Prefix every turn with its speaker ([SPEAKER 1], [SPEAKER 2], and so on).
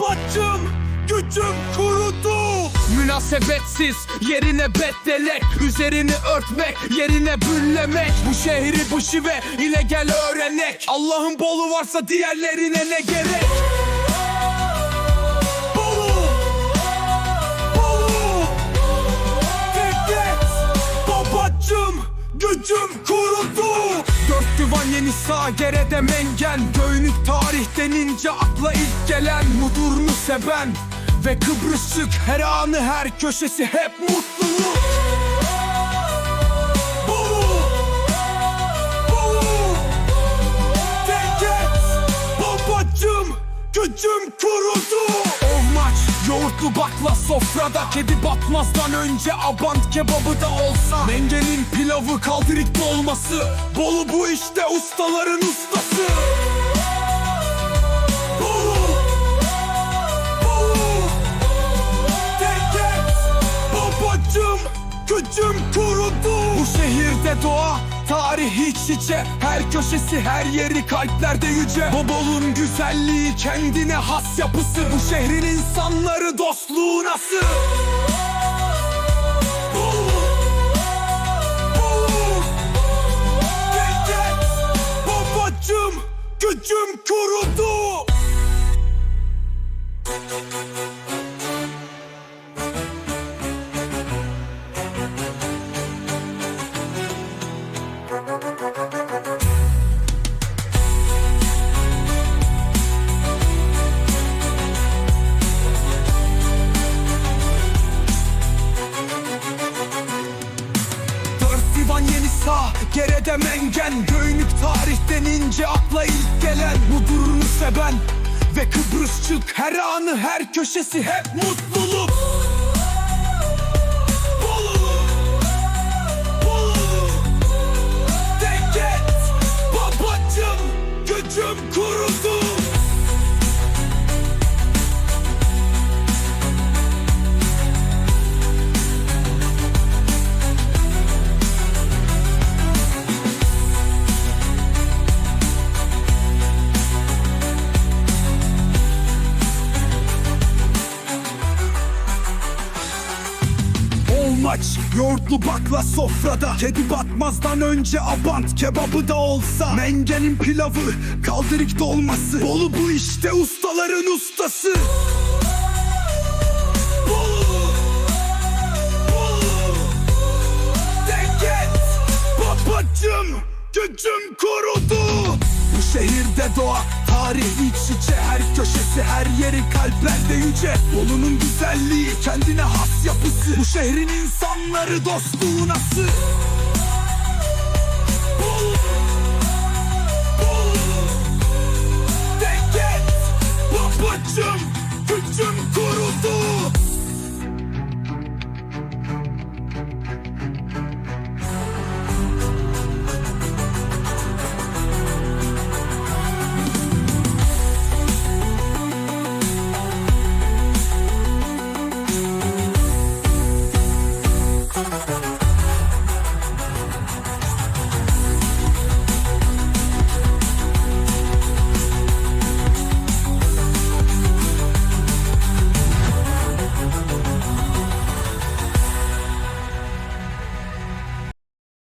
[SPEAKER 1] Babacım gücüm kurudu.
[SPEAKER 2] Münasebetsiz yerine beddelek Üzerini örtmek yerine büllemek. Bu şehri bu şive ile gel öğrenek. Allah'ın bolu varsa diğerlerine ne gerek
[SPEAKER 1] gücüm kurudu
[SPEAKER 2] Dört divan yeni sağ geride mengen. Göynük tarih denince akla ilk gelen Mudurnu seven. Ve Kıbrısçık Her anı her köşesi hep mutluluk
[SPEAKER 1] Bolu Bolu Devlet Babacım gücüm kurudu
[SPEAKER 2] yoğurtlu bakla sofrada Kedi batmazdan önce abant kebabı da olsa. Mengenin pilavı kaldırık dolması. Bolu bu işte ustaların ustası şehirde doğa. Tarih iç içe Her köşesi her yeri kalplerde yüce. Bobol'un güzelliği kendine has yapısı. Bu şehrin insanları dostluğu nasıl
[SPEAKER 1] gücüm kurudu
[SPEAKER 2] sağ Gerede mengen. Göynük tarih denince akla ilk gelen. Mudurunu seven ve Kıbrısçık Her anı her köşesi hep mutluluk Olmaç, yoğurtlu bakla sofrada. Kedi batmazdan önce abant kebabı da olsa. Mengenin pilavı, kaldırık dolması. Bolu bu işte ustaların ustası.
[SPEAKER 1] Gücüm kurudu
[SPEAKER 2] Bu şehirde doğa, tarih iç içe Her köşesi, her yeri kalplerde yüce Bolu'nun güzelliği, kendine has yapısı Bu şehrin insanları dostluğu nasıl?